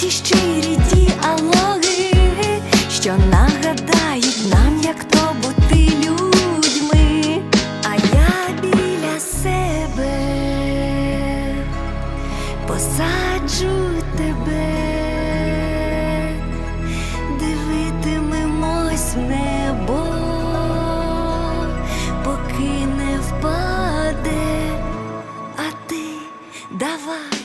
ті щирі діалоги, що нагадають нам, як то бути людьми, а я біля себе посаджу тебе, дивитимемось в поки не впаде, а ти давай.